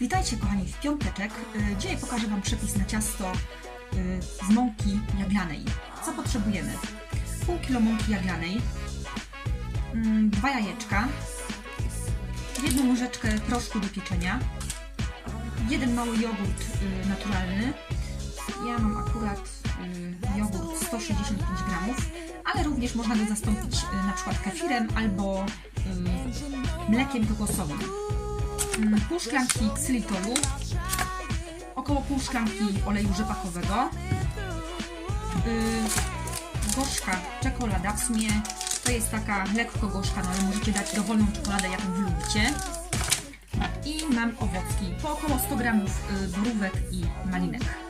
Witajcie kochani w piąteczek. Y, Dzisiaj pokażę Wam przepis na ciasto y, z mąki jaglanej. Co potrzebujemy? Pół kilo mąki jaglanej, mm, dwa jajeczka, jedną łyżeczkę proszku do pieczenia, jeden mały jogurt y, naturalny. Ja mam akurat jogurt 165 gramów, ale również można go zastąpić na przykład kefirem albo mlekiem kokosowym pół szklanki ksylitolu, około pół szklanki oleju rzepakowego, yy, gorzka czekolada, w sumie to jest taka lekko gorzka, no ale możecie dać dowolną czekoladę, jaką lubicie. I mam owocki, po około 100 gramów yy, borówek i malinek.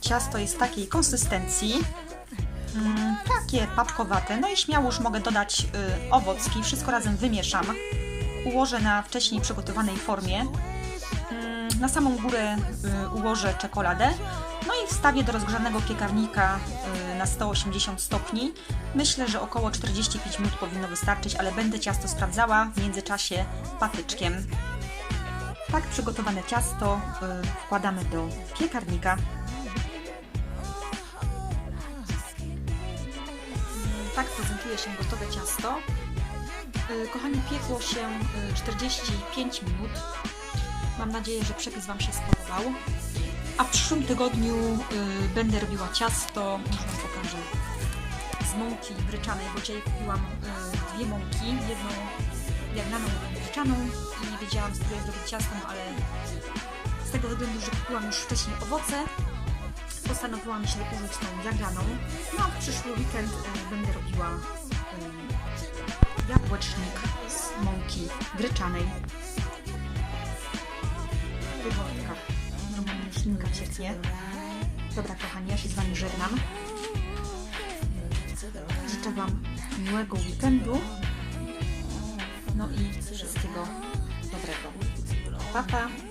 Ciasto jest takiej konsystencji, mm, takie papkowate. No i śmiało już mogę dodać y, owocki, wszystko razem wymieszam. Ułożę na wcześniej przygotowanej formie. Mm, Na samą górę y, ułożę czekoladę. No i wstawię do rozgrzanego piekarnika y, na 180 stopni. Myślę, że około 45 minut powinno wystarczyć, ale będę ciasto sprawdzała w międzyczasie patyczkiem. Tak przygotowane ciasto y, wkładamy do piekarnika. Tak prezentuje się gotowe ciasto. Y, Kochani, piekło się y, 45 minut. Mam nadzieję, że przepis Wam się spodobał. A w przyszłym tygodniu y, będę robiła ciasto, może Wam pokażę, z mąki gryczanej, bo dzisiaj kupiłam dwie mąki, jedną jaglaną i gryczaną i nie wiedziałam, z której zrobić ciasto, no ale z tego względu, że kupiłam już wcześniej owoce, postanowiłam się użyć tą jaglaną. No a w przyszły weekend y, będę robiła y, jabłecznik z mąki gryczanej. Wyborka. Normalnie ślinka cieknie. Dobra kochani, ja się z Wami żegnam. Życzę Wam miłego weekendu. No i wszystkiego dobrego. Pa, pa.